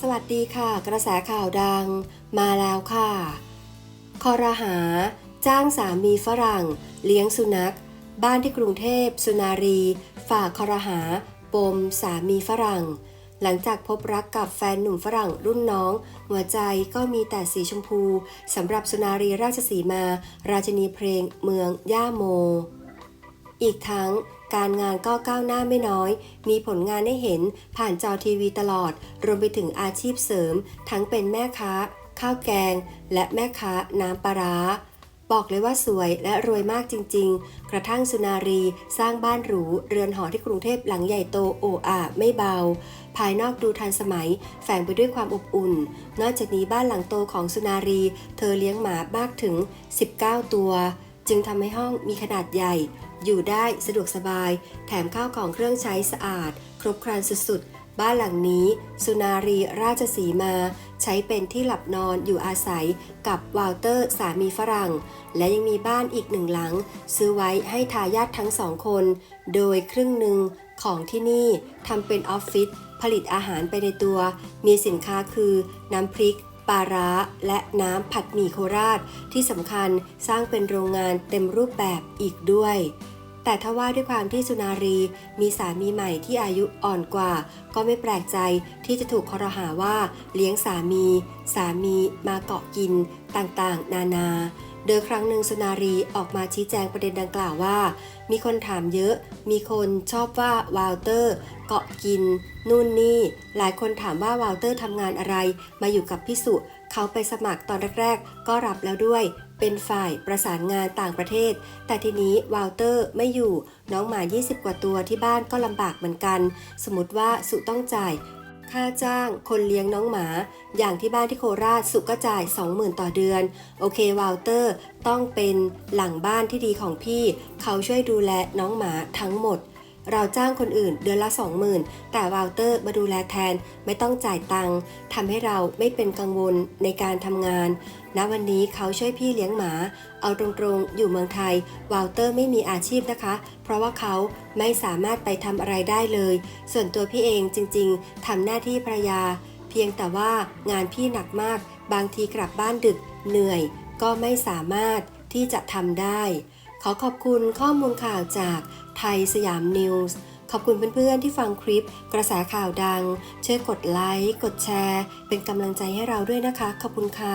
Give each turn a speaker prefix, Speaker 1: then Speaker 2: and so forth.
Speaker 1: สวัสดีค่ะ กระแสข่าวดังมาแล้วค่ะ คอรหา จ้างสามีฝรั่ง เลี้ยงสุนัข บ้านที่กรุงเทพ สุนารี ฝากคอรหา ปม สามีฝรั่ง หลังจากพบรักกับแฟนหนุ่มฝรั่งรุ่นน้อง หัวใจก็มีแต่สีชมพูสำหรับสุนารีราชสีมา ราชินีเพลงเมืองย่าโม อีกทั้ง การงานก็ก้าวหน้าไม่น้อย มีผลงานให้เห็นผ่านจอทีวีตลอด รวมไปถึงอาชีพเสริม ทั้งเป็นแม่ค้า ข้าวแกง และแม่ค้าน้ำปลาร้าบอกเลยว่าสวยและรวยมากจริง ๆ กระทั่งสุนารีสร้างบ้านหรู เรือนหอที่กรุงเทพหลังใหญ่โตโออาไม่เบา ภายนอกดูทันสมัย แฝงไปด้วยความอบอุ่น นอกจากนี้บ้านหลังโตของสุนารี เธอเลี้ยงหมามากถึง 19 ตัว จึงทำให้ห้องมีขนาดใหญ่ อยู่ได้สะดวกสบาย แถมข้าวของเครื่องใช้สะอาด ครบครันสุดๆ บ้านหลังนี้ สุนารีราชสีมา ใช้เป็นที่หลับนอนอยู่อาศัยกับวาลเตอร์สามีฝรั่ง และยังมีบ้านอีกหนึ่งหลัง ซื้อไว้ให้ทายาททั้งสองคน โดยครึ่งหนึ่งของที่นี่ทำเป็นออฟฟิศผลิตอาหารไปในตัว มีสินค้าคือ น้ำพริกปลาร้า และน้ำผัดหมี่โคราช ที่สำคัญสร้างเป็นโรงงานเต็มรูปแบบอีกด้วย แต่ถ้าว่าด้วยความที่สุนารีมีสามีใหม่ที่อายุอ่อนกว่า ก็ไม่แปลกใจที่จะถูกคอรหาว่าเลี้ยงสามี สามีมาเกาะกินต่างๆ นานา โดยครั้งหนึ่งสุนารีออกมาชี้แจงประเด็นดังกล่าวว่า มีคนถามเยอะ มีคนชอบว่าวาลเตอร์ เกาะกิน นู่นนี่ หลายคนถามว่าวาลเตอร์ทำงานอะไร มาอยู่กับพี่สุเขาไปสมัครตอนแรกๆ ก็รับแล้วด้วย เป็นฝ่ายประสานงานต่างประเทศ แต่ทีนี้วาลเตอร์ไม่อยู่น้องหมา 20 กว่าตัวที่บ้านก็ลำบากเหมือนกัน สมมติว่าสุต้องจ่าย ค่าจ้างคนเลี้ยงน้องหมา อย่างที่บ้านที่โคราชสุก็จ่าย 20,000 ต่อเดือน โอเควาลเตอร์ต้องเป็นหลังบ้านที่ดีของพี่ เขาช่วยดูแลน้องหมาทั้งหมด เราจ้างคนอื่นเดือนละ 20,000 แต่วาลเตอร์มาดูแลแทนไม่ต้องจ่ายตังค์ทำให้เราไม่เป็นกังวลในการทำงาน ณ วันนี้เขาช่วยพี่เลี้ยงหมา เอาตรงๆ อยู่เมืองไทยวาลเตอร์ไม่มีอาชีพนะคะ เพราะว่าเขาไม่สามารถไปทำอะไรได้เลย ส่วนตัวพี่เองจริงๆทำหน้าที่ภรรยา เพียงแต่ว่างานพี่หนักมาก บางทีกลับบ้านดึกเหนื่อย ก็ไม่สามารถที่จะทำได้ ขอขอบคุณข้อมูลข่าวจากไทยสยามนิวส์ขอบคุณเพื่อนๆที่ฟังคลิป กระแสข่าวดัง ช่วยกดไลค์ กดแชร์ เป็นกำลังใจให้เราด้วยนะคะ ขอบคุณค่ะ